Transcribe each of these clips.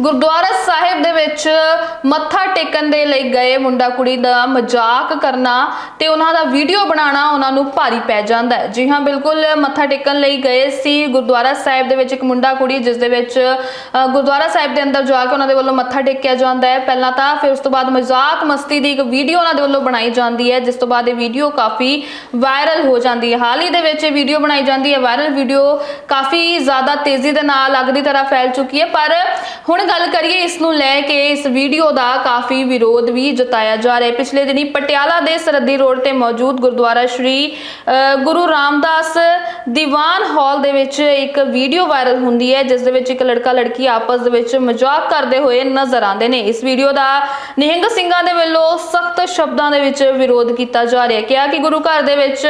ਗੁਰਦੁਆਰਾ ਸਾਹਿਬ ਦੇ ਵਿੱਚ ਮੱਥਾ ਟੇਕਣ ਦੇ ਲਈ ਗਏ ਮੁੰਡਾ ਕੁੜੀ ਦਾ ਮਜ਼ਾਕ ਕਰਨਾ ਤੇ ਉਹਨਾਂ ਦਾ ਵੀਡੀਓ ਬਣਾਉਣਾ ਉਹਨਾਂ ਨੂੰ ਭਾਰੀ ਪੈ ਜਾਂਦਾ ਹੈ। ਜੀ ਹਾਂ, ਬਿਲਕੁਲ ਮੱਥਾ ਟੇਕਣ ਲਈ ਗਏ ਸੀ ਗੁਰਦੁਆਰਾ ਸਾਹਿਬ ਦੇ ਵਿੱਚ ਇੱਕ ਮੁੰਡਾ ਕੁੜੀ ਜਿਸ ਦੇ ਵਿੱਚ ਗੁਰਦੁਆਰਾ ਸਾਹਿਬ ਦੇ ਅੰਦਰ ਜਾ ਕੇ ਉਹਨਾਂ ਦੇ ਵੱਲੋਂ ਮੱਥਾ ਟੇਕਿਆ ਜਾਂਦਾ ਹੈ। ਪਹਿਲਾਂ ਤਾਂ ਫਿਰ ਉਸ ਤੋਂ ਬਾਅਦ ਮਜ਼ਾਕ ਮਸਤੀ ਦੀ ਇੱਕ ਵੀਡੀਓ ਉਹਨਾਂ ਦੇ ਵੱਲੋਂ ਬਣਾਈ ਜਾਂਦੀ ਹੈ, ਜਿਸ ਤੋਂ ਬਾਅਦ ਇਹ ਵੀਡੀਓ ਕਾਫੀ ਵਾਇਰਲ ਹੋ ਜਾਂਦੀ ਹੈ। ਹਾਲ ਹੀ ਦੇ ਵਿੱਚ ਇਹ ਵੀਡੀਓ ਬਣਾਈ ਜਾਂਦੀ ਹੈ। ਵਾਇਰਲ ਵੀਡੀਓ ਕਾਫੀ ਜ਼ਿਆਦਾ ਤੇਜ਼ੀ ਦੇ ਨਾਲ ਅੱਗ ਦੀ ਤਰ੍ਹਾਂ ਫੈਲ ਚੁੱਕੀ ਹੈ, ਪਰ ਹੁਣ ਗੱਲ ਕਰੀਏ ਇਸ ਨੂੰ ਲੈ ਕੇ ਇਸ ਵੀਡੀਓ ਦਾ ਕਾਫੀ ਵਿਰੋਧ ਵੀ ਜਤਾਇਆ ਜਾ ਰਿਹਾ ਹੈ। ਪਿਛਲੇ ਦਿਨੀ ਪਟਿਆਲਾ ਦੇ ਸਰਹੱਦੀ ਰੋਡ ਤੇ ਮੌਜੂਦ ਗੁਰਦੁਆਰਾ ਸ਼੍ਰੀ ਗੁਰੂ ਰਾਮਦਾਸ ਦੀਵਾਨ ਹਾਲ ਦੇ ਵਿੱਚ ਇੱਕ ਵੀਡੀਓ ਵਾਇਰਲ ਹੁੰਦੀ ਹੈ ਜਿਸ ਦੇ ਵਿੱਚ ਇੱਕ ਲੜਕਾ ਲੜਕੀ ਆਪਸ ਦੇ ਵਿੱਚ ਮਜ਼ਾਕ ਕਰਦੇ ਹੋਏ ਨਜ਼ਰ ਆਉਂਦੇ ਨੇ। ਇਸ ਵੀਡੀਓ ਦਾ ਨਿਹੰਗ ਸਿੰਘਾਂ ਦੇ ਵੱਲੋਂ ਸਖਤ ਸ਼ਬਦਾਂ ਦੇ ਵਿੱਚ ਵਿਰੋਧ ਕੀਤਾ ਜਾ ਰਿਹਾ ਹੈ। ਕਿਹਾ ਕਿ ਗੁਰੂ ਘਰ ਦੇ ਵਿੱਚ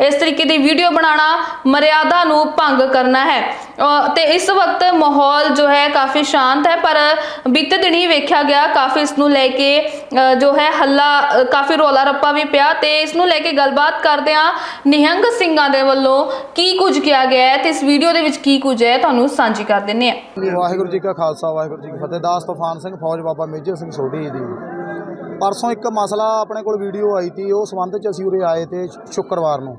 ਇਸ ਤਰੀਕੇ ਦੀ ਵੀਡੀਓ ਬਣਾਉਣਾ ਮਰਿਆਦਾ ਨੂੰ ਭੰਗ ਕਰਨਾ ਹੈ। ਅ, ਤੇ ਇਸ ਵਕਤ ਮਾਹੌਲ ਜੋ ਹੈ ਕਾਫੀ ਸ਼ਾਂਤ ਹੈ ਪਰ ਬੀਤੇ ਦਿਨ ਹੀ ਵੇਖਿਆ ਗਿਆ ਕਾਫੀ ਇਸ ਨੂੰ ਲੈ ਕੇ ਅ, ਜੋ ਹੈ ਹੱਲਾ ਕਾਫੀ ਰੋਲਾ ਰੱਪਾ ਵੀ ਪਿਆ ਤੇ ਇਸ ਨੂੰ ਲੈ ਕੇ ਗੱਲਬਾਤ ਕਰਦੇ ਆ ਨਿਹੰਗ ਸਿੰਘਾਂ ਦੇ ਵੱਲੋਂ ਕੀ ਕੁਝ ਕਿਹਾ ਗਿਆ ਹੈ ਤੇ ਇਸ ਵੀਡੀਓ ਦੇ ਵਿੱਚ ਕੀ ਕੁਝ ਹੈ ਤੁਹਾਨੂੰ ਸਾਂਝੀ ਕਰ ਦਿੰਨੇ ਆ ਵਾਹਿਗੁਰੂ ਜੀ ਕਾ ਖਾਲਸਾ ਵਾਹਿਗੁਰੂ ਜੀ ਕੀ ਫਤਿਹ। ਦਾਸ ਤੂਫਾਨ ਸਿੰਘ ਫੌਜ ਬਾਬਾ ਮੇਜਰ ਸਿੰਘ ਸੋਢੀ ਜੀ ਦੀ। ਪਰਸੋਂ ਇੱਕ ਮਸਲਾ ਆਪਣੇ ਕੋਲ ਵੀਡੀਓ ਆਈ ਤੀ ਉਹ ਸੰਬੰਧ ਚ ਅਸੀਂ ਉਰੇ ਆਏ ਤੇ ਸ਼ੁੱਕਰਵਾਰ ਨੂੰ।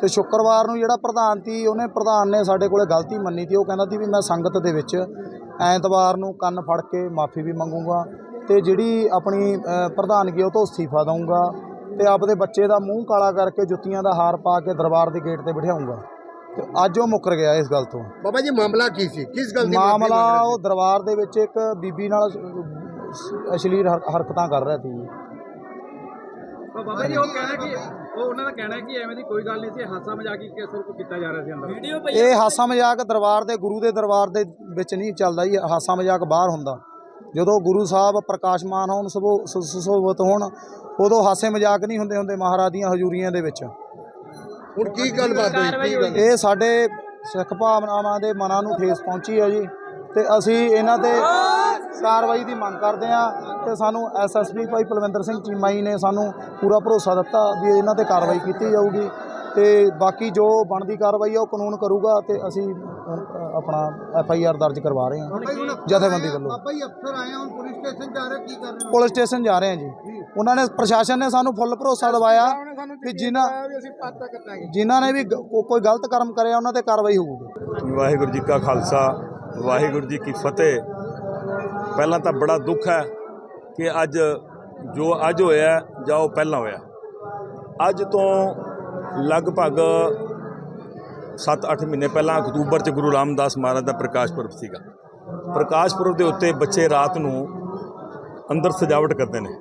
ਤੇ ਸ਼ੁੱਕਰਵਾਰ ਨੂੰ ਜਿਹੜਾ ਪ੍ਰਧਾਨ ਤੀ ਉਹਨੇ ਪ੍ਰਧਾਨ ਨੇ ਸਾਡੇ ਕੋਲੇ ਗਲਤੀ ਮੰਨੀ ਤੀ। ਉਹ ਕਹਿੰਦਾ ਤੀ ਵੀ ਮੈਂ ਸੰਗਤ ਦੇ ਵਿੱਚ ਐਤਵਾਰ ਨੂੰ ਕੰਨ ਫੜ ਕੇ ਮਾਫੀ ਵੀ ਮੰਗੂਗਾ ਤੇ ਜਿਹੜੀ ਆਪਣੀ ਪ੍ਰਧਾਨਗੀ ਉਹ ਤੋਂ ਅਸਤੀਫਾ ਦਊਂਗਾ ਤੇ ਆਪਦੇ ਬੱਚੇ ਦਾ ਮੂੰਹ ਕਾਲਾ ਕਰਕੇ ਜੁੱਤੀਆਂ ਦਾ ਹਾਰ ਪਾ ਕੇ ਦਰਬਾਰ ਦੇ ਗੇਟ ਤੇ ਬਿਠਾਊਂਗਾ। ਤੇ ਅੱਜ ਉਹ ਮੁੱਕਰ ਗਿਆ ਇਸ ਗੱਲ ਤੋਂ। ਬਾਬਾ ਜੀ ਮਾਮਲਾ ਕੀ ਸੀ? ਕਿਸ ਗੱਲ ਦੀ ਮਾਮਲਾ ਉਹ ਦਰਬਾਰ ਦੇ ਵਿੱਚ ਇੱਕ ਬੀਬੀ ਨਾਲ ਅਸ਼ਲੀਲ ਹਰ- ਹਰਕਤਾਂ ਕਰ ਰਿਹਾ ਸੀ। ਬਾਬਾ ਜੀ ਉਹ ਕਹਿਣਾ ਕਿ ਉਹ ਉਹਨਾਂ ਦਾ ਕਹਿਣਾ ਕਿ ਐਵੇਂ ਦੀ ਕੋਈ ਗੱਲ ਨਹੀਂ ਸੀ ਹਾਸਾ ਮਜ਼ਾਕ ਹੀ ਕਿਸੇ ਨੂੰ ਕੀਤਾ ਜਾ ਰਿਹਾ ਸੀ ਅੰਦਰ। ਵੀਡੀਓ ਇਹ ਹਾਸਾ ਮਜ਼ਾਕ ਦਰਬਾਰ ਦੇ ਗੁਰੂ ਦੇ ਦਰਬਾਰ ਦੇ ਵਿੱਚ ਨਹੀਂ ਚੱਲਦਾ ਜੀ ਹਾਸਾ ਮਜ਼ਾਕ ਬਾਹਰ ਹੁੰਦਾ। ਜਦੋਂ ਗੁਰੂ ਸਾਹਿਬ ਪ੍ਰਕਾਸ਼ਮਾਨ ਹੋਣ ਸੁਭੋ- ਸੁਸ਼ੋਭਿਤ ਹੋਣ ਉਦੋਂ ਹਾਸੇ ਮਜ਼ਾਕ ਨਹੀਂ ਹੁੰਦੇ ਹੁੰਦੇ ਮਹਾਰਾਜ ਦੀਆਂ ਹਜ਼ੂਰੀਆਂ ਦੇ ਵਿੱਚ। ਹੁਣ ਕੀ ਗੱਲਬਾਤ ਹੋਈ? ਕੀ ਗੱਲ? ਇਹ ਸਾਡੇ ਸਿੱਖ ਭਾਵਨਾਵਾਂ ਦੇ ਮਨਾਂ ਨੂੰ ਠੇਸ ਪਹੁੰਚੀ ਹੈ ਜੀ ਤੇ ਅਸੀਂ ਇਹਨਾਂ ਤੇ ਕਾਰਵਾਈ ਦੀ ਮੰਗ ਕਰਦੇ ਹਾਂ ਤੇ ਸਾਨੂੰ ਐਸਐਸਪੀ ਭਾਈ ਪਲਵਿੰਦਰ ਸਿੰਘ ਚੀਮਾ ਜੀ ਨੇ ਸਾਨੂੰ ਪੂਰਾ ਭਰੋਸਾ ਦਿੱਤਾ ਵੀ ਇਹਨਾਂ ਤੇ ਕਾਰਵਾਈ ਕੀਤੀ ਜਾਊਗੀ ਤੇ ਬਾਕੀ ਜੋ ਬਣਦੀ ਕਾਰਵਾਈ ਆ ਉਹ ਕਾਨੂੰਨ ਕਰੂਗਾ ਤੇ ਅਸੀਂ ਆਪਣਾ ਐਫ ਆਈ ਆਰ ਦਰਜ ਕਰਵਾ ਰਹੇ ਹਾਂ। ਜਥੇਬੰਦੀ ਵੱਲੋਂ। ਬਾਬਾ ਜੀ ਅਫਸਰ ਆਏ ਹੁਣ ਪੁਲਿਸ ਸਟੇਸ਼ਨ ਜਾ ਰਹੇ ਕੀ ਕਰ ਰਹੇ ਪੁਲਿਸ ਸਟੇਸ਼ਨ ਜਾ ਰਹੇ ਹਾਂ ਜੀ। ਉਹਨਾਂ ਨੇ ਪ੍ਰਸ਼ਾਸਨ ਨੇ ਸਾਨੂੰ ਫੁੱਲ ਭਰੋਸਾ ਦਿਵਾਇਆ ਵੀ ਜਿਨ੍ਹਾਂ ਵੀ ਅਸੀਂ ਪਾਤਾ ਕੱਟਾਂਗੇ। ਜਿਨ੍ਹਾਂ ਨੇ ਵੀ ਕੋ- ਕੋਈ ਗਲਤ ਕਰਮ ਕਰਿਆ ਉਹਨਾਂ ਤੇ ਕਾਰਵਾਈ ਹੋਊਗੀ। ਵਾਹਿਗੁਰੂ ਜੀ ਕਾ ਖਾਲਸਾ ਵਾਹਿਗੁਰੂ ਜੀ ਕੀ ਫਤਿਹ। ਪਹਿਲਾਂ ਤਾਂ ਬੜਾ ਦੁੱਖ ਹੈ ਕਿ ਅੱਜ ਜੋ ਅੱਜ ਹੋਇਆ ਜਾਂ ਉਹ ਪਹਿਲਾਂ ਹੋਇਆ ਅੱਜ ਤੋਂ ਲਗਭਗ 7-8 ਮਹੀਨੇ ਪਹਿਲਾਂ ਅਕਤੂਬਰ 'ਚ ਗੁਰੂ ਰਾਮਦਾਸ ਮਹਾਰਾਜ ਦਾ ਪ੍ਰਕਾਸ਼ ਪੁਰਬ ਸੀਗਾ। ਪ੍ਰਕਾਸ਼ ਪੁਰਬ ਦੇ ਉੱਤੇ ਬੱਚੇ ਰਾਤ ਨੂੰ ਅੰਦਰ ਸਜਾਵਟ ਕਰਦੇ ਨੇ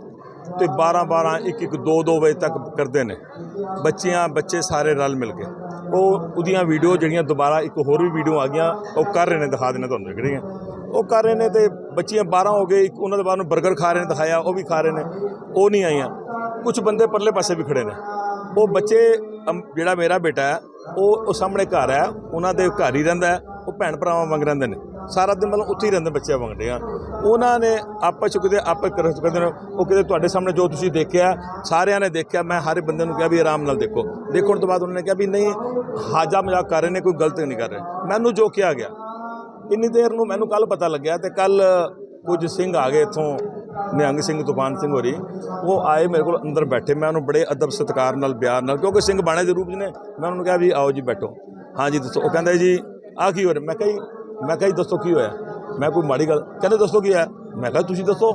ਤੇ 12 12 1 1 2 2 ਵਜੇ ਤੱਕ ਕਰਦੇ ਨੇ। ਬੱਚਿਆਂ, ਬੱਚੇ ਸਾਰੇ ਰਲ ਮਿਲ ਕੇ। ਉਹ ਉਹਦੀਆਂ ਵੀਡੀਓ ਜਿਹੜੀਆਂ ਦੁਬਾਰਾ ਇੱਕ ਹੋਰ ਵੀ ਵੀਡੀਓ ਆ ਗਈਆਂ, ਉਹ ਕਰ ਰਹੇ ਨੇ, ਦਿਖਾ ਦੇਣਾ ਤੁਹਾਨੂੰ ਜਿਹੜੀਆਂ ਉਹ ਕਰ ਰਹੇ ਨੇ ਤੇ ਬੱਚੀਆਂ 12 ਹੋ ਗਏ, ਇੱਕ ਉਹਨਾਂ ਦੇ ਬਾਅਦ ਨੂੰ 버ਗਰ ਖਾ ਰਹੇ ਨੇ, ਦਿਖਾਇਆ, ਉਹ ਵੀ ਖਾ ਰਹੇ ਨੇ, ਉਹ ਨਹੀਂ ਆਈਆਂ। ਕੁਝ ਬੰਦੇ ਪਰਲੇ ਪਾਸੇ ਵੀ ਖੜੇ ਨੇ। ਉਹ ਬੱਚੇ ਜਿਹੜਾ ਮੇਰਾ ਬੇਟਾ ਹੈ, ਉਹ ਉਹ ਸਾਹਮਣੇ ਘਰ ਹੈ, ਉਹਨਾਂ ਦੇ ਘਰ ਹੀ ਰਹਿੰਦਾ ਉਹ ਭੈਣ ਭਰਾਵਾਂ ਵਾਂਗ ਰਹਿੰਦੇ ਨੇ। ਸਾਰਾ ਦਿਨ ਮਤਲਬ ਉੱਥੇ ਹੀ ਰਹਿੰਦੇ ਬੱਚੇ ਵਾਂਗਦੇ ਆ ਉਹਨਾਂ ਨੇ ਆਪਸ ਚ ਕਿਤੇ ਆਪਸ ਕਰ ਕਰਦੇ ਨੇ, ਉਹ ਕਿਤੇ ਤੁਹਾਡੇ ਸਾਹਮਣੇ ਜੋ ਤੁਸੀਂ ਦੇਖਿਆ, ਸਾਰਿਆਂ ਨੇ ਦੇਖਿਆ, ਮੈਂ ਹਰ ਬੰਦੇ ਨੂੰ ਕਿਹਾ ਵੀ ਆਰਾਮ ਨਾਲ ਦੇਖੋ। ਦੇਖਣ ਤੋਂ ਬਾਅਦ ਉਹਨਾਂ ਨੇ ਕਿਹਾ ਵੀ ਨਹੀਂ, ਹਾਜਾ ਮਜ਼ਾਕ ਕਰ ਰਹੇ ਨੇ, ਕੋਈ ਗਲਤ ਨਹੀਂ ਕਰ ਰਹੇ। ਮੈਨੂੰ ਜੋ ਕਿਹਾ ਗਿਆ। ਇੰਨੀ ਦੇਰ ਨੂੰ ਮੈਨੂੰ ਕੱਲ ਪਤਾ ਲੱਗਿਆ ਤੇ ਕੱਲ ਕੁਝ ਸਿੰਘ ਆ ਗਏ ਇੱਥੋਂ ਨਿਹੰਗ ਸਿੰਘ, ਤੂਫਾਨ ਸਿੰਘ ਹੋਰੀ। ਉਹ ਆਏ ਮੇਰੇ ਕੋਲ ਅੰਦਰ ਬੈਠੇ। ਮੈਂ ਉਹਨੂੰ ਬੜੇ ਅਦਬ ਸਤਿਕਾਰ ਨਾਲ, ਪਿਆਰ ਨਾਲ, ਕਿਉਂਕਿ ਸਿੰਘ ਬਾਣੇ ਦੇ ਰੂਪ 'ਚ ਨੇ। ਮੈਂ ਉਹਨੂੰ ਕਿਹਾ ਵੀ ਆਓ ਜੀ ਬੈਠੋ। ਹਾਂਜੀ ਦੱਸੋ। ਉਹ ਕਹਿੰਦਾ ਜੀ ਆ ਕੀ ਹੋ ਰਿਹਾ ਮੈਂ ਕਿਹਾ ਜੀ, ਮੈਂ ਕਿਹਾ ਜੀ, ਦੱਸੋ ਕੀ ਹੋਇਆ? ਮੈਂ ਕੋਈ ਮਾੜੀ ਗੱਲ ਕਹਿੰਦੇ, ਦੱਸੋ ਕੀ ਹੋਇਆ? ਮੈਂ ਕਿਹਾ, ਤੁਸੀਂ ਦੱਸੋ।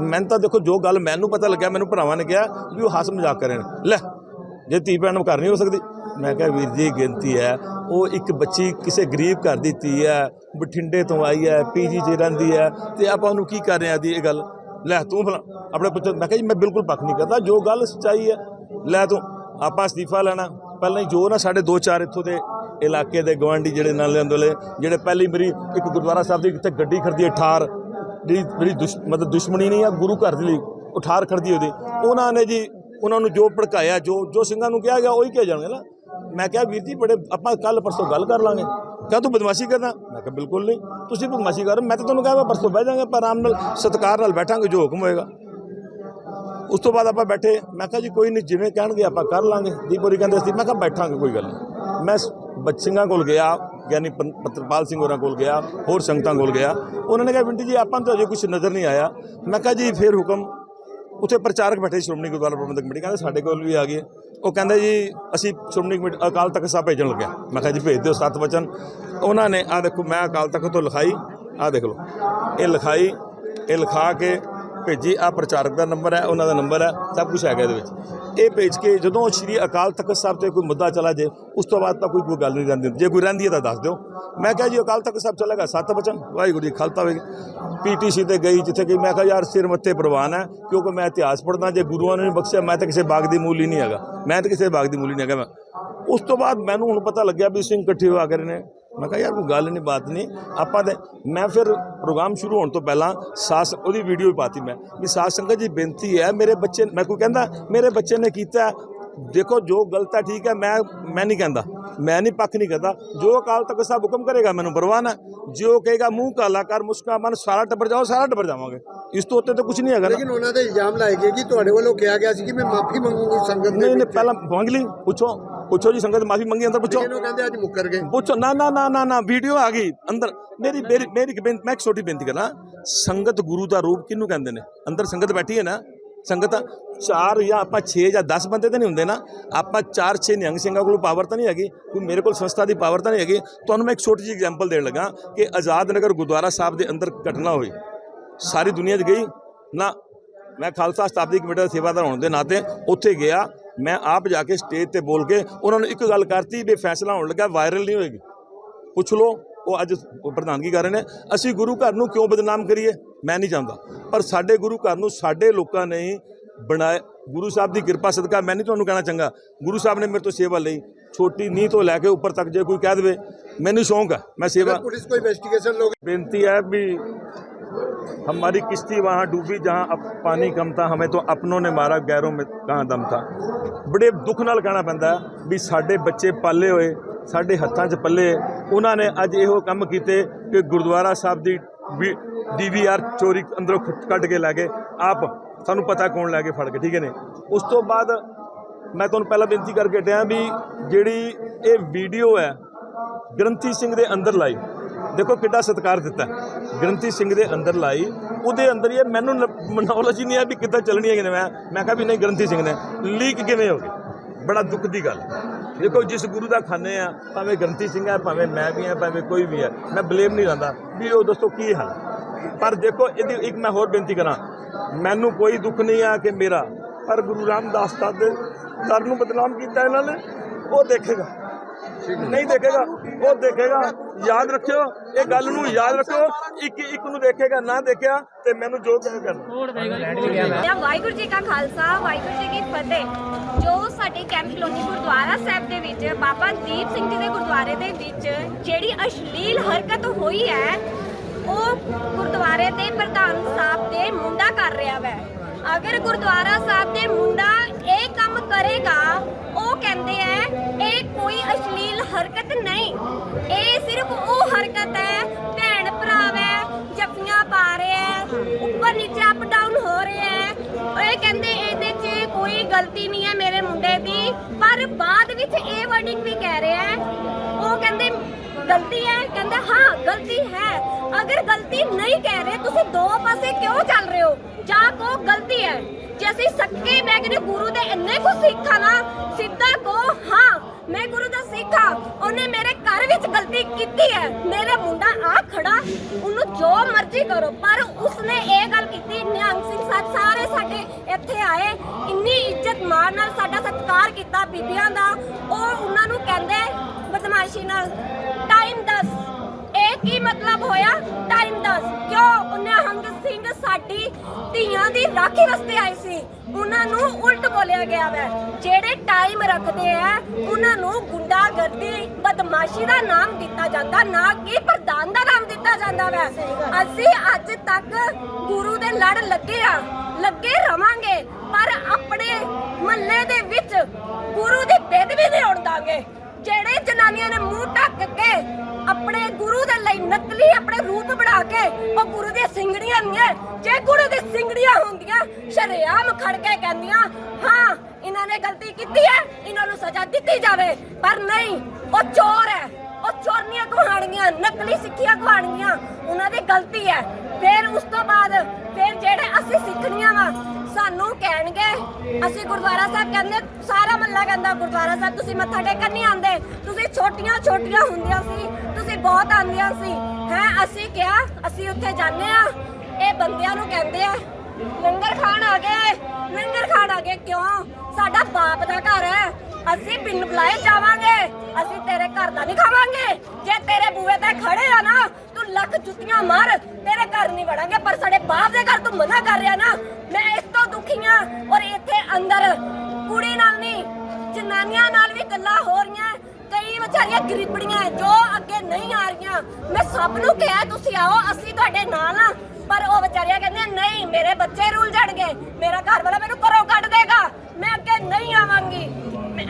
ਮੈਨੂੰ ਤਾਂ ਦੇਖੋ, ਜੋ ਗੱਲ ਮੈਨੂੰ ਪਤਾ ਲੱਗਿਆ, ਮੈਨੂੰ ਭਰਾਵਾਂ ਨੇ ਕਿਹਾ ਵੀ ਉਹ ਹੱਸ ਮਜ਼ਾਕ ਕਰ ਰਹੇ ਨੇ। ਲੈ, ਜੇ ਧੀ ਭੈਣ ਨੂੰ ਘਰ ਨਹੀਂ ਹੋ ਸਕਦੀ। ਮੈਂ ਕਿਹਾ ਵੀਰ ਜੀ ਗਿਣਤੀ ਹੈ। ਉਹ ਇੱਕ ਬੱਚੀ ਕਿਸੇ ਗਰੀਬ ਘਰ ਦੀ ਧੀ ਹੈ, ਬਠਿੰਡੇ ਤੋਂ ਆਈ ਹੈ, ਪੀਜੀ 'ਚ ਰਹਿੰਦੀ ਹੈ ਤੇ ਆਪਾਂ ਉਹਨੂੰ ਕੀ ਕਰ ਰਹੇ ਆ ਦੀ ਇਹ ਗੱਲ? ਲੈ ਤੂੰ ਫਲਾ ਆਪਣੇ ਪੁੱਤ ਮੈਂ ਕਿਹਾ ਜੀ, ਮੈਂ ਬਿਲਕੁਲ ਪੱਖ ਨਹੀਂ ਕਰਦਾ, ਜੋ ਗੱਲ ਸੱਚਾਈ ਹੈ, ਲੈ ਤੂੰ, ਆਪਾਂ ਅਸਤੀਫਾ ਲੈਣਾ। ਪਹਿਲਾਂ ਹੀ ਜੋ ਨਾ ਸਾਡੇ ਦੋ ਚਾਰ ਇੱਥੋਂ ਦੇ ਇਲਾਕੇ ਦੇ ਗਵਾਂਢੀ ਜਿਹੜੇ ਨਾਲੇ ਅੰਦੋਲੇ, ਜਿਹੜੇ ਪਹਿਲੀ ਮੇਰੀ ਇੱਕ ਗੁਰਦੁਆਰਾ ਸਾਹਿਬ ਦੀ ਕਿਤੇ ਗੱਡੀ ਖੜਦੀ ਹੈ, ਠਾਰ, ਜਿਹੜੀ ਮੇਰੀ ਦੁਸ਼, ਮਤਲਬ ਦੁਸ਼ਮਣੀ ਨਹੀਂ ਆ, ਗੁਰੂ ਘਰ ਦੇ ਲਈ ਉਠਾਰ ਠਾਰ ਖੜਦੀ ਉਹਦੀ। ਉਹਨਾਂ ਨੇ ਜੀ, ਉਹਨਾਂ ਨੂੰ ਜੋ ਭੜਕਾਇਆ, ਜੋ ਜੋ ਸਿੰਘਾਂ ਨੂੰ ਕਿਹਾ ਗਿਆ, ਉਹੀ ਕਿਹਾ ਜਾਣਗੇ ਨਾ। ਮੈਂ ਕਿਹਾ, ਵੀਰ ਜੀ, ਬੜੇ ਆਪਾਂ ਕੱਲ ਪਰਸੋਂ ਗੱਲ ਕਰ ਲਾਂਗੇ। ਕਿਹਾ ਤੂੰ ਬਦਮਾਸ਼ੀ ਕਰਦਾ? ਮੈਂ ਕਿਹਾ, ਬਿਲਕੁਲ ਨਹੀਂ। ਤੁਸੀਂ ਬਦਮਾਸ਼ੀ ਕਰੋ। ਮੈਂ ਤਾਂ ਤੁਹਾਨੂੰ ਕਿਹਾ ਮੈਂ ਪਰਸੋਂ ਬਹਿ ਜਾਾਂਗੇ ਪਰ ਆਰਾਮ ਨਾਲ ਸਤਿਕਾਰ ਨਾਲ ਬੈਠਾਂਗੇ, ਜੋ ਹੁਕਮ ਹੋਏਗਾ। ਉਸ ਤੋਂ ਬਾਅਦ ਆਪਾਂ ਬੈਠੇ। ਮੈਂ ਕਿਹਾ, ਜੀ, ਕੋਈ ਨਹੀਂ, ਜਿਵੇਂ ਕਹਿਣਗੇ, ਆਪਾਂ ਕਰ ਲਾਂਗੇ। ਦੀਪੋਰੀ ਕਹਿੰਦੇ ਸੀ, ਮੈਂ ਕਿਹਾ, ਬੈਠਾਂਗੇ, ਕੋਈ ਗੱਲ ਨਹੀਂ। ਮੈਂ ਬੱਚਿੰਗਾਂ ਕੋਲ ਗਿਆ ਗਿਆਨੀ ਪੰ- ਪੱਤਰਪਾਲ ਸਿੰਘ ਹੋਰਾਂ ਕੋਲ ਗਿਆ, ਹੋਰ ਸੰਗਤਾਂ ਕੋਲ ਗਿਆ। ਉਹਨਾਂ ਨੇ ਕਿਹਾ ਬਿੰਟੀ ਜੀ, ਆਪਾਂ ਤਾਂ ਅਜੇ ਕੁਝ ਨਜ਼ਰ ਨਹੀਂ ਆਇਆ। ਮੈਂ ਕਿਹਾ, ਜੀ, ਫਿਰ ਹੁਕਮ ਉੱਥੇ ਪ੍ਰਚਾਰਕ ਬੈਠੇ ਸ਼੍ਰੋਮਣੀ ਗੁਰਦੁਆਰਾ ਪ੍ਰਬੰਧਕ ਕਮੇਟੀ, ਕਹਿੰਦੇ ਸਾਡੇ ਕੋਲ ਵੀ ਆ ਗਏ। ਉਹ ਕਹਿੰਦੇ ਜੀ, ਅਸੀਂ ਸ਼੍ਰੋਮਣੀ ਕਮੇਟੀ, ਅਕਾਲ ਤਖਤ ਸਾਹਿਬ ਭੇਜਣ ਲੱਗਿਆ ਮੈਂ ਕਿਹਾ ਜੀ, ਭੇਜ ਦਿਓ ਸੱਤ ਵਚਨ। ਉਹਨਾਂ ਨੇ ਆ ਦੇਖੋ, ਮੈਂ ਅਕਾਲ ਤਖਤ ਤੋਂ ਲਿਖਾਈ ਆ ਦੇਖ ਲਓ। ਇਹ ਲਿਖਾਈ, ਇਹ ਲਿਖਾ ਕੇ ਭੇਜੀ ਆ ਪ੍ਰਚਾਰਕ ਦਾ ਨੰਬਰ ਹੈ, ਉਹਨਾਂ ਦਾ ਨੰਬਰ ਹੈ, ਸਭ ਕੁਝ ਹੈਗਾ ਇਹਦੇ ਵਿੱਚ। ਇਹ ਭੇਜ ਕੇ ਜਦੋਂ ਸ਼੍ਰੀ ਅਕਾਲ ਤਖਤ ਸਾਹਿਬ ਤੇ ਕੋਈ ਮੁੱਦਾ ਚਲਾ ਜੇ, ਉਸ ਤੋਂ ਬਾਅਦ ਤਾਂ ਕੋਈ ਕੋਈ ਗੱਲ ਨਹੀਂ ਰਹਿੰਦੀ ਜੇ ਕੋਈ ਰਹਿੰਦੀ ਹੈ ਤਾਂ ਦੱਸ ਦਿਓ। ਮੈਂ ਕਿਹਾ ਜੀ, ਅਕਾਲ ਤਖਤ ਸਾਹਿਬ ਚਲੇਗਾ ਸੱਤ ਬਚਨ। ਵਾਹਿਗੁਰੂ ਜੀ ਖਾਲਤਾ ਖਾਲਸਾ ਹੋਵੇਗੀ ਪੀਟੀਸੀ ਤੇ ਗਈ ਜਿੱਥੇ ਗਈ ਮੈਂ ਕਿਹਾ, ਯਾਰ, ਸਿਰ ਮੱਥੇ ਪ੍ਰਵਾਨ ਹੈ, ਕਿਉਂਕਿ ਮੈਂ ਇਤਿਹਾਸ ਪੜ੍ਹਦਾ, ਜੇ ਗੁਰੂਆਂ ਨੇ ਨਹੀਂ ਬਖਸ਼ਿਆ, ਮੈਂ ਤਾਂ ਕਿਸੇ ਬਾਗ ਦੀ ਮੂਲ ਹੀ ਨਹੀਂ ਹੈਗਾ। ਮੈਂ ਤਾਂ ਕਿਸੇ ਬਾਗ ਦੀ ਮੂਲ ਹੀ ਨਹੀਂ ਹੈਗਾ ਮੈਂ। ਉਸ ਤੋਂ ਬਾਅਦ ਮੈਨੂੰ ਹੁਣ ਪਤਾ ਲੱਗਿਆ ਵੀ ਸਿੰਘ ਇਕੱਠੇ ਹੋਆ ਗਏ ਨੇ। ਮੈਂ ਕਿਹਾ ਯਾਰ ਕੋਈ ਗੱਲ ਨਹੀਂ ਬਾਤ ਨਹੀਂ ਆਪਾਂ ਤੇ ਮੈਂ ਫਿਰ ਪ੍ਰੋਗਰਾਮ ਸ਼ੁਰੂ ਹੋਣ ਤੋਂ ਪਹਿਲਾਂ ਸਾਸ ਉਹਦੀ ਵੀਡੀਓ ਵੀ ਪਾਤੀ ਮੈਂ ਵੀ ਸਾਧ ਸੰਗਤ ਜੀ ਬੇਨਤੀ ਹੈ ਮੇਰੇ ਬੱਚੇ ਮੈਂ ਕੋਈ ਕਹਿੰਦਾ ਮੇਰੇ ਬੱਚੇ ਨੇ ਕੀਤਾ ਦੇਖੋ ਜੋ ਗਲਤ ਹੈ ਠੀਕ ਹੈ ਮੈਂ ਮੈਂ ਨਹੀਂ ਕਹਿੰਦਾ। ਮੈਂ ਨਹੀਂ ਪੱਖ ਨਹੀਂ ਕਰਦਾ। ਜੋ ਅਕਾਲ ਤਖਤ ਸਾਹਿਬ ਹੁਕਮ ਕਰੇਗਾ ਮੈਨੂੰ ਪਰਵਾਹ ਹੈ। ਜੋ ਕਹੇਗਾ ਮੂੰਹ ਕਾਲਾ ਕਰ ਮੁਸਕਾ ਮਨ ਸਾਰਾ ਟੱਬਰ ਜਾਓ ਸਾਰਾ ਟੱਬਰ ਜਾਵਾਂਗੇ। ਇਸ ਤੋਂ ਉੱਤੇ ਤਾਂ ਕੁਝ ਨਹੀਂ ਹੈਗਾ ਨਾ। ਲੇਕਿਨ ਉਹਨਾਂ ਦੇ ਇਲਜ਼ਾਮ ਲਾਏ ਗਏ ਕਿ ਤੁਹਾਡੇ ਵੱਲੋਂ ਕਿਹਾ ਗਿਆ ਸੀ ਕਿ ਮੈਂ ਮਾਫੀ ਮੰਗੂੰਗੀ ਸੰਗਤ ਦੇ ਨਹੀਂ ਨਹੀਂ। ਪਹਿਲਾਂ ਮੰਗ ਲਈ ਪੁੱਛੋ। ਪੁੱਛੋ ਜੀ ਸੰਗਤ ਮਾਫੀ ਮੰਗੀ ਅੰਦਰ ਪੁੱਛੋ। ਉਹ ਕਹਿੰਦੇ ਅੱਜ ਮੁੱਕਰ ਗਏ। ਪੁੱਛੋ ਨਾ ਨਾ ਨਾ ਨਾ ਨਾ ਵੀਡੀਓ ਆ ਗਈ ਅੰਦਰ। ਮੇਰੀ ਮੇਰੀ ਮੇਰੀ ਮੈਂ ਇੱਕ ਛੋਟੀ ਬੇਨਤੀ ਕਰਾਂ ਸੰਗਤ ਗੁਰੂ ਦਾ ਰੂਪ ਕਿਹਨੂੰ ਕਹਿੰਦੇ ਨੇ? ਅੰਦਰ ਸੰਗਤ ਬੈਠੀ ਹੈ ਨਾ ਸੰਗਤ ਚਾਰ ਜਾਂ ਆਪਾਂ 6 ਜਾਂ 10 ਬੰਦੇ ਤਾਂ ਨਹੀਂ ਹੁੰਦੇ ਨਾ। ਆਪਾਂ 4 6 ਨਿਹੰਗ ਸਿੰਘਾਂ ਕੋਲ ਪਾਵਰ ਤਾਂ ਨਹੀਂ ਹੈਗੀ ਕੋਈ ਮੇਰੇ ਕੋਲ ਸੰਸਥਾ ਦੀ ਪਾਵਰ ਤਾਂ ਨਹੀਂ ਹੈਗੀ। ਤੁਹਾਨੂੰ ਮੈਂ ਇੱਕ ਛੋਟੀ ਜਿਹੀ ਐਗਜ਼ਾਮਪਲ ਦੇਣ ਲੱਗਾ ਕਿ ਆਜ਼ਾਦ ਨਗਰ ਗੁਰਦੁਆਰਾ ਸਾਹਿਬ ਦੇ ਅੰਦਰ ਘਟਨਾ ਹੋਈ। ਸਾਰੀ ਦੁਨੀਆ 'ਚ ਗਈ ਨਾ ਮੈਂ ਖਾਲਸਾ ਸ਼ਤਾਬਦੀ ਕਮੇਟੀ ਦਾ ਸੇਵਾਦਾਰ ਹੋਣ ਦੇ ਨਾਤੇ ਉੱਥੇ ਗਿਆ। ਮੈਂ ਆਪ ਜਾ ਕੇ ਸਟੇਜ ਤੇ ਬੋਲ ਕੇ ਉਹਨਾਂ ਨੂੰ ਇੱਕ ਗੱਲ ਕਰਤੀ ਵੀ ਫੈਸਲਾ ਹੋਣ ਲੱਗਾ ਵਾਇਰਲ ਨਹੀਂ ਹੋਏਗੀ। ਪੁੱਛ ਲਓ ਉਹ ਅੱਜ ਪ੍ਰਧਾਨਗੀ ਕਰ ਰਹੇ ਨੇ ਅਸੀਂ ਗੁਰੂ ਘਰ ਨੂੰ ਕਿਉਂ ਬਦਨਾਮ ਕਰੀਏ? ਮੈਂ ਨਹੀਂ ਚਾਹੁੰਦਾ। ਪਰ ਸਾਡੇ ਗੁਰੂ ਘਰ ਨੂੰ ਸਾਡੇ ਲੋਕਾਂ ਨੇ ਬਣਾਏ ਗੁਰੂ ਸਾਹਿਬ ਦੀ ਕਿਰਪਾ ਸਦਕਾ ਮੈਂ ਨਹੀਂ ਤੁਹਾਨੂੰ ਕਹਿਣਾ ਚੰਗਾ। ਗੁਰੂ ਸਾਹਿਬ ਨੇ ਮੇਰੇ ਤੋਂ ਸੇਵਾ ਲਈ ਛੋਟੀ ਨੀ ਤੋਂ ਲੈ ਕੇ ਉੱਪਰ ਤੱਕ ਜੇ ਕੋਈ ਕਹਿ ਦੇਵੇ ਮੈਨੂੰ ਸ਼ੌਂਕ ਹੈ ਮੈਂ ਸੇਵਾ ਪੁਲਿਸ ਕੋਈ ਇਨਵੈਸਟੀਗੇਸ਼ਨ ਲੋਗੇ ਬੇਨਤੀ ਹੈ ਵੀ हमारी किश्ती वहाँ डूबी जहाँ अब पानी कम था हमें तो अपनों ने मारा गैरों में कहाँ दम था ਬੜੇ ਦੁੱਖ ਨਾਲ ਕਹਿਣਾ ਪੈਂਦਾ ਹੈ ਵੀ ਸਾਡੇ ਬੱਚੇ ਪਾਲੇ ਹੋਏ ਸਾਡੇ ਹੱਥਾਂ 'ਚ ਪੱਲੇ ਉਹਨਾਂ ਨੇ ਅੱਜ ਇਹੋ ਕੰਮ ਕੀਤੇ ਕਿ ਗੁਰਦੁਆਰਾ ਸਾਹਿਬ ਦੀ ਡੀਵੀਆਰ ਚੋਰੀ ਅੰਦਰੋਂ ਖੁ- ਕੱਢ ਕੇ ਲੈ ਗਏ ਆਪ ਸਾਨੂੰ ਪਤਾ ਕੌਣ ਲੈ ਕੇ ਫੜ ਕੇ ਠੀਕ ਹੈ ਨੇ ਉਸ ਤੋਂ ਬਾਅਦ ਮੈਂ ਤੁਹਾਨੂੰ ਪਹਿਲਾਂ ਬੇਨਤੀ ਕਰਕੇ ਹਟਿਆ ਵੀ ਜਿਹੜੀ ਇਹ ਵੀਡੀਓ ਹੈ ਗ੍ਰੰਥੀ ਸਿੰਘ ਦੇ ਅੰਦਰ ਲਾਈ ਦੇਖੋ ਕਿੱਡਾ ਸਤਿਕਾਰ ਦਿੱਤਾ। ਗ੍ਰੰਥੀ ਸਿੰਘ ਦੇ ਅੰਦਰ ਲਾਈ। ਉਹਦੇ ਅੰਦਰ ਇਹ ਮੈਨੂੰ ਨੌਲੇਜ ਹੀ ਨਹੀਂ ਹੈ ਵੀ ਕਿੱਦਾਂ ਚੱਲਣੀ ਹੈ ਕਿ ਮੈਂ ਮੈਂ ਕਿਹਾ ਵੀ ਨਹੀਂ ਗ੍ਰੰਥੀ ਸਿੰਘ ਨੇ। ਲੀਕ ਕਿਵੇਂ ਹੋ ਗਈ? ਬੜਾ ਦੁੱਖ ਦੀ ਗੱਲ। ਦੇਖੋ ਜਿਸ ਗੁਰੂ ਦਾ ਖਾਨੇ ਆ ਭਾਵੇਂ ਗ੍ਰੰਥੀ ਸਿੰਘ ਹੈ ਭਾਵੇਂ ਮੈਂ ਵੀ ਹਾਂ ਭਾਵੇਂ ਕੋਈ ਵੀ ਹੈ ਮੈਂ ਬਲੇਮ ਨਹੀਂ ਲਾਂਦਾ ਵੀ ਉਹ ਦੱਸੋ ਕੀ ਹਾਲ। ਪਰ ਦੇਖੋ ਇਹਦੀ ਇੱਕ ਮੈਂ ਹੋਰ ਬੇਨਤੀ ਕਰਾਂ ਮੈਨੂੰ ਕੋਈ ਦੁੱਖ ਨਹੀਂ ਆ ਕਿ ਮੇਰਾ ਪਰ ਗੁਰੂ ਰਾਮਦਾਸ ਦੇ ਦਰ ਨੂੰ ਬਦਨਾਮ ਕੀਤਾ ਇਹਨਾਂ ਨੇ ਉਹ ਦੇਖੇਗਾ। ਨਹੀਂ ਦੇਖੇਗਾ ਉਹ ਦੇਖੇਗਾ। ਯਾਦ ਰੱਖਿਓ ਇਹ ਗੱਲ ਨੂੰ ਯਾਦ ਰੱਖਿਓ। ਇੱਕ ਇੱਕ ਨੂੰ ਦੇਖੇਗਾ ਨਾ ਦੇਖਿਆ ਤੇ ਮੈਨੂੰ ਜੋ ਕਹੇ ਕਰਨਾ। ਵਾਹਿਗੁਰੂ ਜੀ ਕਾ ਖਾਲਸਾ ਵਾਹਿਗੁਰੂ ਜੀ ਕੀ ਫਤਿਹ। ਜੋ ਸਾਡੇ ਕੈਂਪ ਕਲੋਨੀ ਗੁਰਦੁਆਰਾ ਸਾਹਿਬ ਦੇ ਵਿੱਚ ਬਾਬਾ ਦੀਪ ਸਿੰਘ ਜੀ ਦੇ ਗੁਰਦੁਆਰੇ ਦੇ ਵਿੱਚ ਜਿਹੜੀ ਅਸ਼ਲੀਲ ਹਰਕਤ ਹੋਈ ਹੈ ਉਹ ਗੁਰਦੁਆਰੇ ਦੇ ਪ੍ਰਧਾਨ ਸਾਹਿਬ ਦੇ ਮੁੰਡਾ ਕਰ ਰਿਹਾ ਵੈ। ਅਗਰ ਗੁਰਦੁਆਰਾ ਸਾਹਿਬ ਦੇ ਮੁੰਡਾ ਇਹ ਕੰਮ ਕਰੇਗਾ ਕਹਿੰਦੇ ਐ ਇਹ ਕੋਈ ਅਸ਼ਲੀਲ ਹਰਕਤ ਨਹੀਂ। ਇਹ ਸਿਰਫ ਉਹ ਹਰਕਤ ਹੈ, ਭੈਣ ਭਰਾਵੈ ਜੱਫੀਆਂ ਪਾ ਰਿਹਾ ਹੈ ਉੱਪਰ ਨੀਚੇ ਅਪ ਡਾਊਨ ਹੋ ਰਿਹਾ ਹੈ ਇਹ ਕਹਿੰਦੇ ਇਹਦੇ 'ਚ ਕੋਈ ਗਲਤੀ ਨਹੀਂ ਹੈ ਮੇਰੇ ਮੁੰਡੇ ਦੀ, ਪਰ ਬਾਅਦ ਵਿੱਚ ਇਹ ਵਰਡਿੰਗ ਵੀ ਕਹਿ ਰਿਹਾ ਹੈ ਉਹ ਕਹਿੰਦੇ, ਗਲਤੀ ਹੈ ਕਹਿੰਦਾ, ਹਾਂ, ਗਲਤੀ ਹੈ। ਅਗਰ ਗਲਤੀ ਨਹੀਂ ਕਹਿ ਰਹੇ, ਤੁਸੀਂ ਦੋ ਪਾਸੇ ਕਿਉਂ ਚੱਲ ਰਹੇ ਹੋ? ਜਾਂ ਕੋ ਗਲਤੀ ਹੈ? ਜੇ ਅਸੀਂ ਸੱਕੇ ਬੈਗ ਨੇ ਗੁਰੂ ਦੇ ਇੰਨੇ ਕੋ ਸਿੱਖਾ ਨਾ, ਸਿੱਧਾ ਕੋ ਹਾਂ, ਮੈਂ ਗੁਰੂ ਦਾ ਸਿੱਖ ਹਾਂ ਉਹਨੇ ਮੇਰੇ ਘਰ ਵਿੱਚ ਗਲਤੀ ਕੀਤੀ ਹੈ। ਮੇਰਾ ਮੁੰਡਾ ਆ ਖੜਾ, ਉਹਨੂੰ ਜੋ ਮਰਜ਼ੀ ਕਰੋ, ਪਰ ਉਸਨੇ ਇਹ ਗੱਲ ਕੀਤੀ, ਨਿਹੰਗ ਸਿੰਘ ਸਾਹਿਬ, ਸਾਰੇ ਸਾਡੇ ਇੱਥੇ ਆਏ, ਇੰਨੀ ਇੱਜ਼ਤ ਮਾਣ ਨਾਲ ਸਾਡਾ ਸਤਿਕਾਰ ਕੀਤਾ ਬੀਬੀਆਂ ਦਾ। ਉਹ ਉਹਨਾਂ ਨੂੰ ਕਹਿੰਦੇ ਬਦਮਾਸ਼ੀ ਨਾਲ ਟਾਈਮ ਦੱਸ ਕੀ ਮਤਲਬ ਹੋਇਆ? ਟਾਈਮ ਦੱਸ। ਕਿਉਂ ਉਹਨੇ ਹੰਗ ਸਿੰਘ ਸਾਡੀ ਧੀਆਂ ਦੀ ਰਾਖੀ ਵਾਸਤੇ ਆਏ ਸੀ? ਉਹਨਾਂ ਨੂੰ ਉਲਟ ਬੋਲਿਆ ਗਿਆ ਵੈ। ਜਿਹੜੇ ਟਾਈਮ ਰੱਖਦੇ ਆ, ਉਹਨਾਂ ਨੂੰ ਗੁੰਡਾਗਰਦੀ, ਬਦਮਾਸ਼ੀ ਦਾ ਨਾਮ ਦਿੱਤਾ ਜਾਂਦਾ, ਨਾ ਕਿ ਪ੍ਰਧਾਨ ਦਾ ਨਾਮ ਦਿੱਤਾ ਜਾਂਦਾ ਵੈ। ਅਸੀਂ ਅੱਜ ਤੱਕ ਗੁਰੂ ਦੇ ਲੜ ਲੱਗੇ ਆ, ਲੱਗੇ ਰਵਾਂਗੇ, ਪਰ ਆਪਣੇ ਮਹੱਲੇ ਦੇ ਵਿੱਚ ਗੁਰੂ ਦੀ ਬੇਦਬੀ ਨਹੀਂ ਹੋਣ ਦਾਂਗੇ ਜਿਹੜੇ ਜਨਾਨੀਆਂ ਨੇ ਮੂੰਹ ਢੱਕ ਕੇ ਆਪਣੇ ਗੁਰੂ ਦੇ ਲਈ ਨਕਲੀ ਆਪਣੇ ਰੂਪ ਬਣਾ ਕੇ ਉਹ ਗੁਰੂ ਦੀਆਂ ਸਿੰਗੜੀਆਂ ਨਹੀਂ ਜੇ ਗੁਰੂ ਦੀ ਸਿੰਗੜੀਆਂ ਹੁੰਦੀਆਂ, ਸ਼ਰੇਆਮ ਖੜ ਕੇ ਕਹਿੰਦੀਆਂ, ਹਾਂ, ਇਹਨਾਂ ਨੇ ਗਲਤੀ ਕੀਤੀ ਹੈ, ਇਹਨਾਂ ਨੂੰ ਸਜ਼ਾ ਦਿੱਤੀ ਜਾਵੇ, ਪਰ ਨਹੀਂ, ਉਹ ਚੋਰ ਹੈ। ਉਹ ਚੋਰਨੀਆਂ ਕਹਾਣੀਆਂ ਨਕਲੀ ਸਿੱਖੀਆਂ ਕਹਾਣੀਆਂ ਉਹਨਾਂ ਦੀ ਗਲਤੀ ਹੈ। ਫਿਰ ਉਸ ਤੋਂ ਬਾਅਦ ਫਿਰ ਜਿਹੜੇ ਅਸੀਂ ਸਿੱਖਣੀਆਂ ਵਾ, ਸਾਨੂੰ ਕਹਿਣਗੇ, ਅਸੀਂ ਗੁਰਦੁਆਰਾ ਸਾਹਿਬ ਕਹਿੰਦੇ, ਸਾਰਾ ਮੱਲਾ ਕਹਿੰਦਾ, ਗੁਰਦੁਆਰਾ ਸਾਹਿਬ, ਤੁਸੀਂ ਮੱਥਾ ਟੇਕਣ ਨਹੀਂ ਆਉਂਦੇ। ਤੁਸੀਂ ਛੋਟੀਆਂ ਛੋਟੀਆਂ ਹੁੰਦੀਆਂ ਸੀ। ਤੁਸੀਂ ਬਹੁਤ ਆਉਂਦੀਆਂ ਸੀ। ਹੈ, ਅਸੀਂ ਕਿਹਾ, ਅਸੀਂ ਉੱਥੇ ਜਾਂਦੇ ਆ ਇਹ ਬੰਦਿਆਂ ਨੂੰ ਕਹਿੰਦੇ ਆ, ਲੰਗਰ ਖਾਣ ਆ ਗਏ। ਲੰਗਰ ਖਾਣ ਆ ਗਏ ਕਿਉਂ? ਸਾਡਾ ਬਾਪ ਦਾ ਘਰ ਹੈ। ਅਸੀਂ ਬਿਨ ਬੁਲਾਏ ਜਾਵਾਂਗੇ। ਅਸੀਂ ਘਰ ਦਾ ਨਹੀਂ ਖਾਵਾਂਗੇ। ਜੇ ਤੇਰੇ ਬੂਹੇ ਤੇ ਖੜੇ ਆ ਨਾ, ਤੂੰ ਲੱਖ ਜੁੱਤੀਆਂ ਮਾਰ, ਤੇਰੇ ਘਰ ਨਹੀਂ ਵੜਾਂਗੇ, ਪਰ ਸਾਡੇ ਬਾਪ ਦੇ ਘਰ ਤੂੰ ਮਨਾ ਕਰ ਰਿਹਾ ਨਾ। ਮੈਂ ਇਸ ਤੋਂ ਦੁਖੀ ਹਾਂ ਔਰ ਇੱਥੇ ਅੰਦਰ ਕੁੜੀ ਨਾਲ ਨਹੀਂ, ਜਨਾਨੀਆਂ ਨਾਲ ਵੀ ਗੱਲਾਂ ਹੋ ਰਹੀਆਂ। ਕਈ ਵਿਚਾਰੀਆਂ ਗਰੀਬੜੀਆਂ ਜੋ ਅੱਗੇ ਨਹੀਂ ਆ ਰਹੀਆਂ। ਮੈਂ ਸਭ ਨੂੰ ਕਿਹਾ, ਤੁਸੀਂ ਆਓ, ਅਸੀਂ ਤੁਹਾਡੇ ਨਾਲ ਆ। ਪਰ ਉਹ ਵਿਚਾਰੀਆਂ ਕਹਿੰਦੀਆਂ ਨਹੀਂ, ਮੇਰੇ ਬੱਚੇ ਰੁੱਲ ਜਾਣਗੇ। ਮੇਰਾ ਘਰ ਵਾਲਾ ਮੈਨੂੰ ਘਰੋਂ ਕੱਢ ਦੇਗਾ। ਮੈਂ ਅੱਗੇ ਨਹੀਂ ਆਵਾਂਗੀ।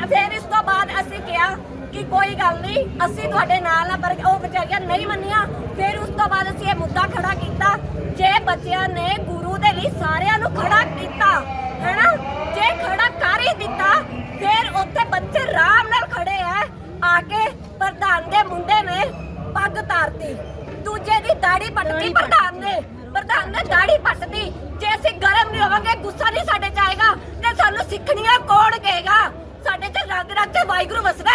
ਫਿਰ ਇਸ ਤੋਂ ਬਾਅਦ ਅਸੀਂ ਕਿਹਾ ਕਿ ਕੋਈ ਗੱਲ ਨਹੀਂ ਅਸੀਂ ਤੁਹਾਡੇ ਨਾਲ ਆ ਪਰ ਉਹ ਵਿਚਾਰੀਆਂ ਨਹੀਂ ਮੰਨੀਆਂ। ਫਿਰ ਉਸ ਤੋਂ ਬਾਅਦ ਅਸੀਂ ਇਹ ਮੁੱਦਾ ਖੜਾ ਕੀਤਾ ਜੇ ਬੱਚਿਆਂ ਨੇ ਗੁਰੂ ਦੇ ਲਈ ਸਾਰਿਆਂ ਨੂੰ ਖੜਾ ਕੀਤਾ ਹੈਨਾ? ਜੇ ਖੜਾ ਕਰ ਹੀ ਦਿੱਤਾ ਫਿਰ ਉੱਥੇ ਬੱਚੇ ਆਰਾਮ ਨਾਲ ਖੜੇ ਆ ਆ ਕੇ ਪ੍ਰਧਾਨ ਦੇ ਮੁੰਡੇ ਨੇ ਪੱਗ ਤਾਰਤੀ। ਦੂਜੇ ਦੀ ਦਾੜੀ ਪੱਟਦੀ ਪ੍ਰਧਾਨ ਨੇ। ਪ੍ਰਧਾਨ ਨੇ ਦਾੜੀ ਪੱਟਦੀ ਜੇ ਅਸੀਂ ਗਰਮ ਨਹੀਂ ਹੋਵਾਂਗੇ ਗੁੱਸਾ ਨਹੀਂ ਸਾਡੇ ਚ ਆਏਗਾ ਤੇ ਸਾਨੂੰ ਸਿੱਖਣੀਆਂ ਕੌਣ ਕਹੇਗਾ? ਸਾਡੇ ਤੇ ਰੰਗ ਰੰਗ ਤੇ ਵਾਹਿਗੁਰੂ ਵਸਦਾ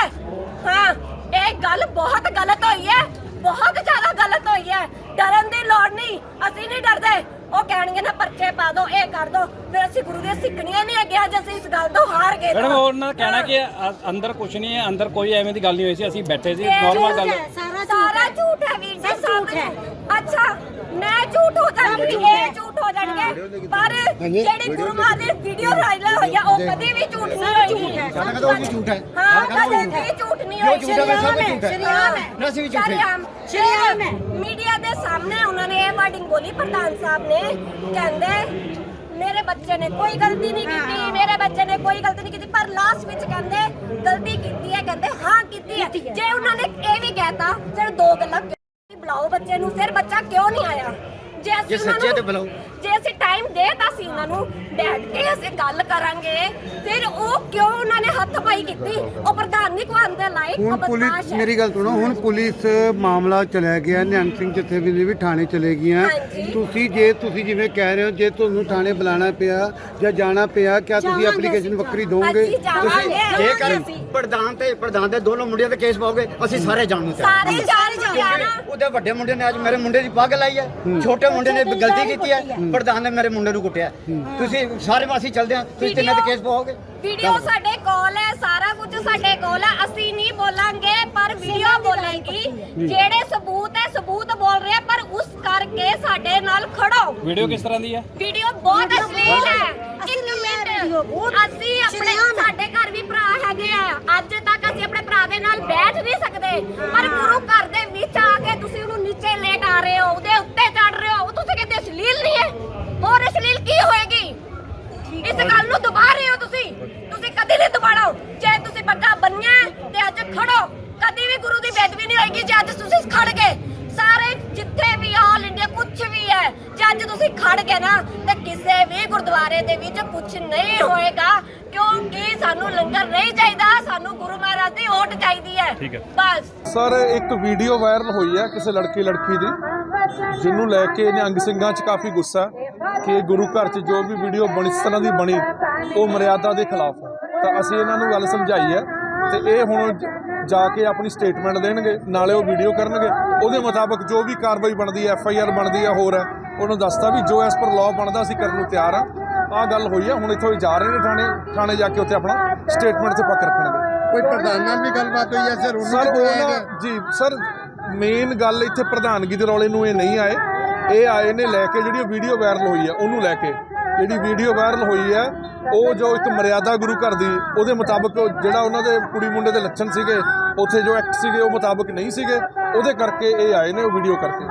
ਹੈ। ਹਾਂ ਇਹ ਗੱਲ ਬਹੁਤ ਗਲਤ ਹੋਈ ਹੈ। ਬਹੁਤ ਜ਼ਿਆਦਾ ਗਲਤ ਹੋਈ ਹੈ। ਡਰਨ ਦੀ ਲੋੜ ਨਹੀਂ। ਅਸੀਂ ਨਹੀਂ ਡਰਦੇ। ਉਹ ਕਹਿਣਗੇ ਨਾ ਪਰਚੇ ਪਾ ਦਿਓ ਇਹ ਕਰ ਦਿਓ ਫਿਰ ਅਸੀਂ ਗੁਰੂ ਦੀਆਂ ਸਿੱਖਣੀਆਂ ਨਹੀਂ ਅੱਗੇ ਅੱਜ ਅਸੀਂ ਇਸ ਗੱਲ ਤੋਂ ਹਾਰ ਗਏ ਮੈਡਮ। ਉਹਨਾਂ ਦਾ ਕਹਿਣਾ ਕਿ ਅ- ਅੰਦਰ ਕੁਝ ਨਹੀਂ ਹੈ ਅੰਦਰ ਕੋਈ ਐਵੇਂ ਦੀ ਗੱਲ ਨਹੀਂ ਹੋਈ ਸੀ। ਅਸੀਂ ਬੈਠੇ ਸੀ ਇਹ ਨਾਰਮਲ ਝੂਠ ਗੱਲ। ਹੈ, ਸਾਰਾ ਝੂਠ ਹੈ। ਵੀਰ ਜੀ ਸਭ ਝੂਠ ਅੱਛਾ ਮੈਂ ਝੂਠ ਹੋ ਜਾਣਗੀ ਇਹ ਹੋ। ਪਰ ਜਿਹੜੀ ਗੁਰੂ ਮਹਾਰਾਜ ਦੀ ਵੀਡੀਓ ਵਾਇਰਲ ਹੋਈ ਆ ਉਹ ਕਦੀ ਵੀ ਝੂਠ ਨਹੀਂ ਹੋਈ। ਸਾਡਾ ਕਦੋਂ ਵੀ ਝੂਠ ਹੈ। ਹਾਂ ਕਦੇ ਵੀ ਝੂਠ ਨਹੀਂ ਹੋਈ। ਜੋ ਝੂਠ ਹੈ, ਸਭ ਝੂਠ ਹੈ। ਸ਼ਰੀਆਮ ਹੈ। ਨਾ ਅਸੀਂ ਵੀ ਝੂਠ। ਹੈ। ਸ਼ਰੀਆਮ। ਸ਼ਰੀਆਮ ਹੈ। ਮੀਡੀਆ ਦੇ ਸਾਹਮਣੇ ਉਹਨਾਂ ਨੇ ਇਹ ਵਰਡਿੰਗ ਬੋਲੀ ਪ੍ਰਧਾਨ ਸਾਹਿਬ ਨੇ। ਕਹਿੰਦੇ ਮੇਰੇ ਬੱਚੇ ਨੇ ਕੋਈ ਗਲਤੀ ਨਹੀਂ ਕੀਤੀ ਮੇਰੇ ਬੱਚੇ ਨੇ ਕੋਈ ਗਲਤੀ ਨਹੀਂ ਕੀਤੀ। ਪਰ ਲਾਸਟ ਵਿੱਚ ਕਹਿੰਦੇ ਗਲਤੀ ਕੀਤੀ ਹੈ। ਕਹਿੰਦੇ ਹਾਂ ਕੀਤੀ ਹੈ। ਜੇ ਉਹਨਾਂ ਨੇ ਇਹ ਵੀ ਕਹਿਤਾ ਫਿਰ ਦੋ ਗੱਲਾਂ ਬੁਲਾਓ ਬੱਚੇ ਨੂੰ ਫਿਰ ਬੱਚਾ ਕਿਉਂ ਨਹੀਂ ਆਇਆ? ਜੇ ਅਸੀਂ ਸੱਚੇ ਤੇ ਬੁਲਾਓ। ਜੇ ਅਸੀਂ ਟਾਈਮ ਦੇਤਾ ਸੀ ਉਹਨਾਂ ਨੂੰ ਬੈਠ ਕੇ ਅਸੀਂ ਗੱਲ ਕਰਾਂਗੇ। ਫਿਰ ਉਹ ਕਿਉਂ ਉਹਨਾਂ ਨੇ ਹੱਥ ਪਾਈ ਕੀਤੀ? ਉਹ ਪ੍ਰਧਾਨ ਨਹੀਂ ਕਵਾਉਂਦੇ ਲਾਇਕ ਉਹ ਹੁਣ ਬਦਮਾਸ਼ ਪੁਲਿਸ ਹੈ। ਮੇਰੀ ਗੱਲ ਸੁਣੋ ਹੁਣ ਪੁਲਿਸ ਮਾਮਲਾ ਚਲਿਆ ਗਿਆ ਨਿਹੰਗ ਸਿੰਘ ਜਥੇਬੰਦੀ ਵੀ ਥਾਣੇ ਚਲੇ ਗਈਆਂ। ਹਾਂਜੀ। ਤੁਸੀਂ ਜੇ ਤੁਸੀਂ ਜਿਵੇਂ ਕਹਿ ਰਹੇ ਹੋ ਜੇ ਤੁਹਾਨੂੰ ਥਾਣੇ ਬੁਲਾਣਾ ਪਿਆ ਜਾਂ ਜਾਣਾ ਪਿਆ ਕਿਆ ਤੁਸੀਂ ਐਪਲੀਕੇਸ਼ਨ ਵੱਖਰੀ ਦੋਗੇ? ਅਸੀਂ ਜਾਵਾਂਗੇ। ਜੇਕਰ ਪ੍ਰਧਾਨ ਤੇ ਪ੍ਰਧਾਨ ਦੇ ਦੋਨੋਂ ਮੁੰਡਿਆਂ ਤੇ ਕੇਸ ਪਾਓਗੇ ਅਸੀਂ ਸਾਰੇ ਜਾਣੂ ਤੇ ਸਾਰੇ ਜਾਣ ਜਾਣਾ। ਉਹਦੇ ਵੱਡੇ ਮੁੰਡੇ ਨੇ ਅੱਜ ਮੇਰੇ ਮੁੰਡੇ ਦੀ ਪੱਗ ਲਾਈ ਹੈ। ਛੋਟੇ ਮੁੰਡੇ ਨੇ ਗਲਤੀ ਕੀਤੀ ਹੈ। ਪ੍ਰਧਾਨ ਨੇ ਮੇਰੇ ਮੁੰਡੇ ਨੂੰ ਕੁੱਟਿਆ। ਤੁਸੀਂ ਸਾਰੇ ਵਾਸੀ ਚੱਲਦੇ ਆ ਤੁਸੀਂ ਤਿੰਨਾਂ ਤੇ ਕੇਸ ਪਾਓਗੇ? ਵੀਡੀਓ ਸਾਡੇ ਕੋਲ ਹੈ ਸਾਰਾ ਕੁਝ ਸਾਡੇ ਕੋਲ ਹੈ। ਅਸੀਂ ਨਹੀਂ ਬੋਲਾਂਗੇ ਪਰ ਵੀਡੀਓ ਬੋਲੇਗੀ। ਜਿਹੜੇ ਸਬੂਤ ਹੈ ਸਬੂਤ ਬੋਲ ਰਹੇ ਪਰ ਉਸ ਕਰਕੇ ਸਾਡੇ ਨਾਲ ਖੜੋ। ਵੀਡੀਓ ਕਿਸ ਤਰ੍ਹਾਂ ਦੀ ਹੈ? ਵੀਡੀਓ ਬਹੁਤ ਅਸ਼ਲੀਲ ਹੈ। ਇੱਕ ਮਿੰਟ। ਅਸੀਂ ਆਪਣੇ ਸਾਡੇ ਘਰ ਵੀ ਭਰਾ ਹੈਗੇ ਆ। ਅੱਜ ਤੱਕ ਅਸੀਂ ਆਪਣੇ ਭਰਾ ਦੇ ਨਾਲ ਬੈਠ ਨਹੀਂ ਸਕਦੇ। ਪਰ ਗੁਰੂ ਘਰ ਦੇ ਵਿੱਚ ਆ ਕੇ ਤੁਸੀਂ ਉਹਨੂੰ ਨੀਚੇ ਲੇਟ ਆ ਰਹੇ ਹੋ ਉਹਦੇ ਉੱਤੇ ਚੜ ਰਹੇ ਹੋ ਉਹ ਤੁਸੀਂ ਕਹਿੰਦੇ ਅਸ਼ਲੀਲ ਨਹੀਂ ਹੈ ਹੋਰ ਅਸ਼ਲੀਲ ਕੀ ਹੋਏਗੀ ਇਸ ਗੱਲ ਨੂੰ ਦਬਾ ਰਹੇ ਹੋ ਤੁਸੀਂ? ਤੁਸੀਂ ਕਦੀ ਨਹੀਂ ਦਬਾੜੋ ਜੇ ਤੁਸੀਂ ਪੱਗਾ ਬੰਨਿਆ ਹੈ, ਤੇ ਅੱਜ ਖੜੋ। ਕਦੇ ਵੀ ਗੁਰੂ ਦੀ ਬੇਦਬੀ ਨਹੀਂ ਹੋਏਗੀ ਜੇ ਅੱਜ ਤੁਸੀਂ ਖੜ ਗਏ। ਸਾਰੇ ਜਿੱਥੇ ਵੀ ਆਲ ਇੰਡੀਆ ਕੁਝ ਵੀ ਹੈ ਜੇ ਅੱਜ ਤੁਸੀਂ ਖੜ ਗਏ ਨਾ ਤੇ ਕਿਸੇ ਵੀ ਗੁਰਦੁਆਰੇ ਦੇ ਵਿੱਚ ਕੁਝ ਨਹੀਂ ਹੋਏਗਾ। ਕਿਉਂਕਿ ਸਾਨੂੰ ਲੰਗਰ ਨਹੀਂ ਚਾਹੀਦਾ ਸਾਨੂੰ ਗੁਰੂ ਮਹਾਰਾਜ ਦੀ ਓਟ ਚਾਹੀਦੀ ਹੈ। ਠੀਕ ਹੈ। ਬਸ। ਸਰ ਇੱਕ ਵੀਡੀਓ ਵਾਇਰਲ ਹੋਈ ਹੈ ਕਿਸੇ ਲੜਕੀ ਲੜਕੀ ਦੀ ਜਿਹਨੂੰ ਲੈ ਕੇ ਨਿਹੰਗ ਸਿੰਘਾਂ 'ਚ ਕਾਫੀ ਗੁੱਸਾ ਹੈ ਕਿ ਗੁਰੂ ਘਰ 'ਚ ਜੋ ਵੀ ਵੀਡੀਓ ਬਣੀ ਇਸ ਤਰ੍ਹਾਂ ਦੀ ਬਣੀ ਉਹ ਮਰਿਆਦਾ ਦੇ ਖਿਲਾਫ ਹੈ। ਤਾਂ ਅਸੀਂ ਇਹਨਾਂ ਨੂੰ ਗੱਲ ਸਮਝਾਈ ਹੈ ਤੇ ਇਹ ਹੁਣ ਜ- ਜਾ ਕੇ ਆਪਣੀ ਸਟੇਟਮੈਂਟ ਦੇਣਗੇ ਨਾਲੇ ਉਹ ਵੀਡੀਓ ਕਰਨਗੇ। ਉਹਦੇ ਮੁਤਾਬਕ ਜੋ ਵੀ ਕਾਰਵਾਈ ਬਣਦੀ ਹੈ ਐਫ ਆਈ ਆਰ ਬਣਦੀ ਹੈ ਹੋਰ ਹੈ ਉਹਨੂੰ ਦੱਸਤਾ ਵੀ ਜੋ ਐਸ ਪਰ ਲਾਅ ਬਣਦਾ ਅਸੀਂ ਕਰਨ ਨੂੰ ਤਿਆਰ ਆ ਗੱਲ ਹੋਈ ਹੈ ਹੁਣ ਇੱਥੋਂ ਜਾ ਰਹੇ ਨੇ ਥਾਣੇ ਥਾਣੇ ਜਾ ਕੇ ਉੱਥੇ ਆਪਣਾ ਸਟੇਟਮੈਂਟ ਤੇ ਪੱਕ ਰੱਖਣਗੇ ਕੋਈ ਪ੍ਰਧਾਨ ਨਾਲ ਵੀ ਗੱਲਬਾਤ ਹੋਈ ਹੈ ਸਰ ਸਰ ਉਹ ਨਾ ਜੀ ਸਰ ਮੇਨ ਗੱਲ ਇੱਥੇ ਪ੍ਰਧਾਨਗੀ ਦੇ ਰੌਲੇ ਨੂੰ ਇਹ ਨਹੀਂ ਆਏ। ਇਹ ਆਏ ਨੇ ਲੈ ਕੇ ਜਿਹੜੀ ਵੀਡੀਓ ਵਾਇਰਲ ਹੋਈ ਹੈ ਉਹਨੂੰ ਲੈ ਕੇ। ਜਿਹੜੀ ਵੀਡੀਓ ਵਾਇਰਲ ਹੋਈ ਹੈ ਉਹ ਜੋ ਇੱਕ ਮਰਿਆਦਾ ਗੁਰੂ ਘਰ ਦੀ ਉਹਦੇ ਮੁਤਾਬਕ ਜਿਹੜਾ ਉਹਨਾਂ ਦੇ ਕੁੜੀ ਮੁੰਡੇ ਦੇ ਲੱਛਣ ਸੀਗੇ ਉੱਥੇ ਜੋ ਐਕਟ ਸੀਗੇ ਉਹ ਮੁਤਾਬਕ ਨਹੀਂ ਸੀਗੇ। ਉਹਦੇ ਕਰਕੇ ਇਹ ਆਏ ਨੇ ਉਹ ਵੀਡੀਓ ਕਰਕੇ।